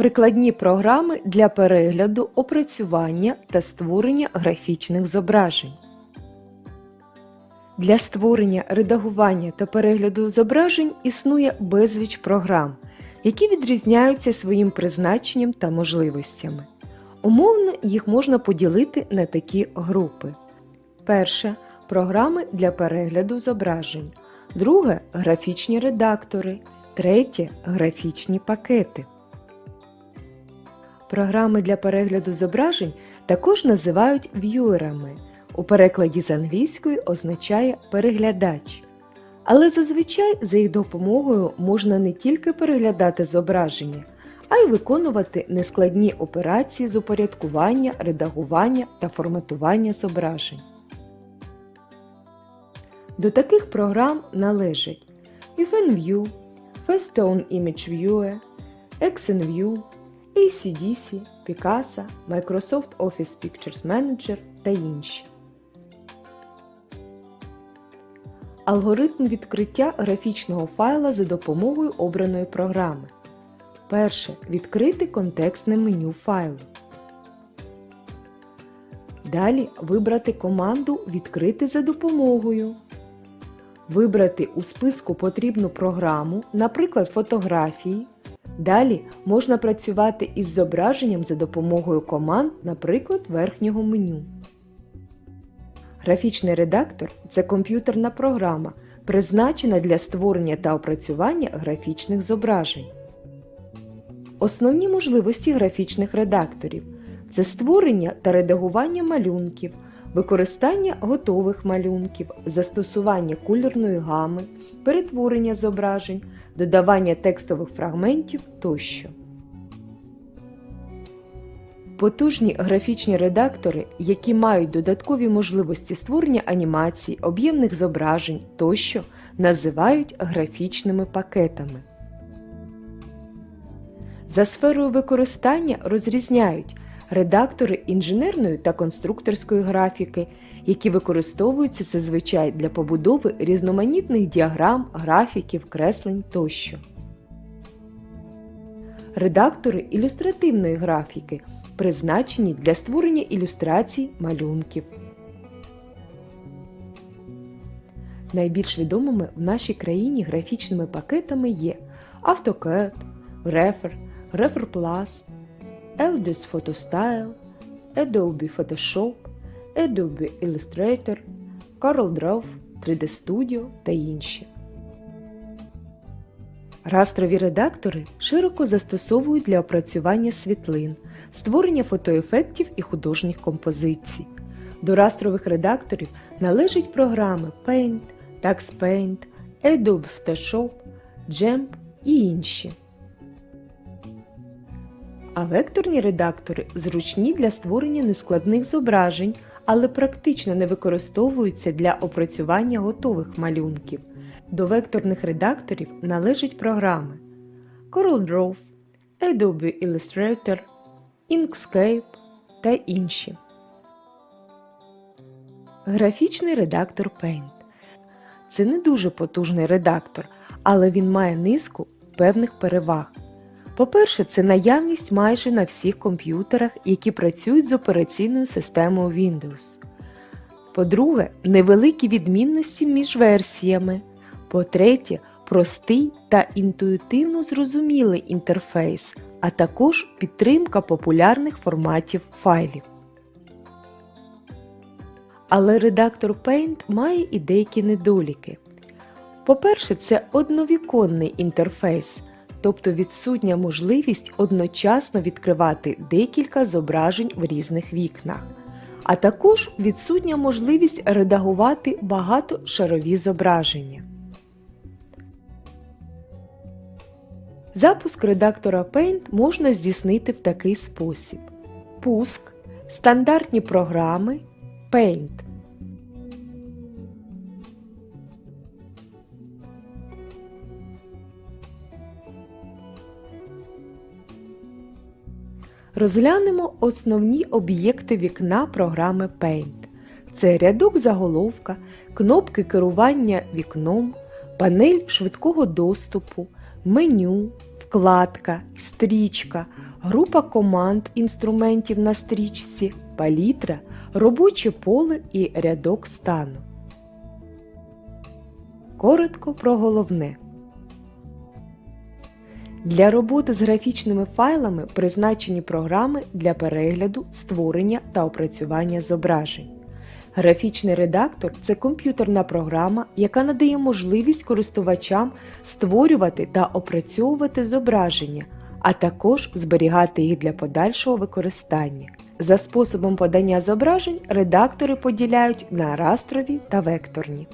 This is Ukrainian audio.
Прикладні програми для перегляду, опрацювання та створення графічних зображень. Для створення, редагування та перегляду зображень існує безліч програм, які відрізняються своїм призначенням та можливостями. Умовно їх можна поділити на такі групи. Перше програми для перегляду зображень. Друге графічні редактори. Третє графічні пакети. Програми для перегляду зображень також називають в'юерами. У перекладі з англійської означає переглядач. Але зазвичай за їх допомогою можна не тільки переглядати зображення, а й виконувати нескладні операції з упорядкування, редагування та форматування зображень. До таких програм належать UFNView, Fastone Image Viewer, XNView, ACDC, Picasa, Microsoft Office Pictures Manager та інші. Алгоритм відкриття графічного файла за допомогою обраної програми. Перше. Відкрити контекстне меню файлу. Далі вибрати команду Відкрити за допомогою. Вибрати у списку потрібну програму, наприклад, фотографії. Далі можна працювати із зображенням за допомогою команд, наприклад, верхнього меню. Графічний редактор це комп'ютерна програма, призначена для створення та опрацювання графічних зображень. Основні можливості графічних редакторів це створення та редагування малюнків, використання готових малюнків, застосування кольорної гами, перетворення зображень, додавання текстових фрагментів тощо. Потужні графічні редактори, які мають додаткові можливості створення анімацій, об'ємних зображень тощо, називають графічними пакетами. За сферою використання розрізняють редактори інженерної та конструкторської графіки, які використовуються зазвичай для побудови різноманітних діаграм, графіків, креслень тощо. Редактори ілюстративної графіки призначені для створення ілюстрацій малюнків. Найбільш відомими в нашій країні графічними пакетами є AutoCAD, Refer, Refer Plus, Eldus PhotoStyle, Adobe Photoshop, Adobe Illustrator, CorelDRAW, 3D Studio та інші. Растрові редактори широко застосовують для опрацювання світлин, створення фотоефектів і художніх композицій. До растрових редакторів належать програми Paint, TaxPaint, Adobe Photoshop, GEMP і інші. А векторні редактори зручні для створення нескладних зображень, але практично не використовуються для опрацювання готових малюнків. До векторних редакторів належать програми CorelDRAW, Adobe Illustrator, Inkscape та інші. Графічний редактор Paint. Це не дуже потужний редактор, але він має низку певних переваг. По-перше, це наявність майже на всіх комп'ютерах, які працюють з операційною системою Windows. По-друге, невеликі відмінності між версіями. По-третє, простий та інтуїтивно зрозумілий інтерфейс, а також підтримка популярних форматів файлів. Але редактор Paint має і деякі недоліки. По-перше, це одновіконний інтерфейс, тобто відсутня можливість одночасно відкривати декілька зображень в різних вікнах, а також відсутня можливість редагувати багатошарові зображення. Запуск редактора Paint можна здійснити в такий спосіб: Пуск, стандартні програми, Paint. Розглянемо основні об'єкти вікна програми Paint. Це рядок заголовка, кнопки керування вікном, панель швидкого доступу, меню, вкладка, стрічка, група команд інструментів на стрічці, палітра, робоче поле і рядок стану. Коротко про головне. Для роботи з графічними файлами призначені програми для перегляду, створення та опрацювання зображень. Графічний редактор це комп'ютерна програма, яка надає можливість користувачам створювати та опрацьовувати зображення, а також зберігати їх для подальшого використання. За способом подання зображень редактори поділяють на растрові та векторні.